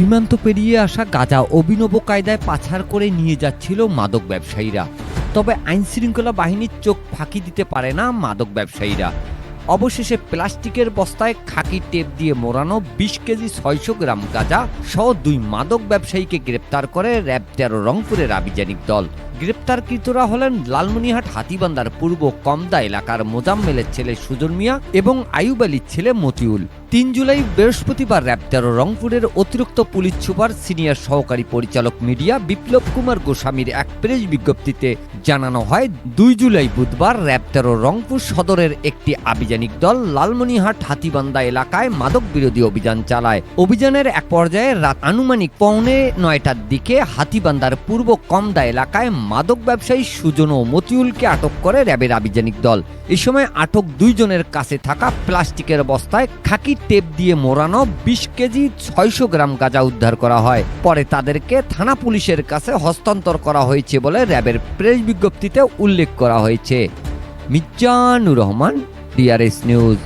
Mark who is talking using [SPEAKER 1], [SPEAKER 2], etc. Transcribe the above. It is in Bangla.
[SPEAKER 1] সীমান্ত পেরিয়ে আসা গাঁজা অভিনব কায়দায় পাচার করে নিয়ে যাচ্ছিল মাদক ব্যবসায়ীরা। তবে আইন শৃঙ্খলা বাহিনীর চোখ ফাঁকি দিতে পারে না মাদক ব্যবসায়ীরা। অবশেষে প্লাস্টিকের বস্তায় খাকি টেপ দিয়ে মোড়ানো বিশ কেজি ছয়শো গ্রাম গাঁজা সহ দুই মাদক ব্যবসায়ীকে গ্রেপ্তার করে র্যাব তেরো রংপুরের আভিযানিক দল। গ্রেপ্তারকৃতরা হলেন লালমনিহাট হাতিবান্দার পূর্ব কমদা এলাকার মোজাম্মেলের ছেলে সুজন মিয়া এবং আয়ুব আলীর ছেলে মতিউল। তিন জুলাই বৃহস্পতিবার র্যাব তেরো রংপুরের অতিরিক্ত পুলিশ সুপার সিনিয়র সহকারী পরিচালক মিডিয়া বিপ্লব কুমার গোস্বামীর এক প্রেস বিজ্ঞপ্তিতে জানানো হয়, দুই জুলাই বুধবার র্যাব তেরো রংপুর সদরের একটি আভিযানিক দল লালমনিহাট হাতিবান্দা এলাকায় মাদক বিরোধী অভিযান চালায়। অভিযানের এক পর্যায়ে রাত আনুমানিক পৌনে নয়টার দিকে হাতিবান্দার পূর্ব কমদা এলাকায় মাদক ব্যবসায়ী সুজন ও মতিউলকে আটক করে র্যাবের আভিযানিক দল। এ সময় আটক দুইজনের কাছে থাকা প্লাস্টিকের বস্তায় খাকি টেপ দিয়ে মোড়ানো বিশ কেজি ছয়শো গ্রাম গাঁজা উদ্ধার করা হয়। পরে তাদেরকে থানা পুলিশের কাছে হস্তান্তর করা হয়েছে বলে র্যাবের প্রেস বিজ্ঞপ্তিতে উল্লেখ করা হয়েছে। মির্জানুর রহমান ডিআরএস নিউজ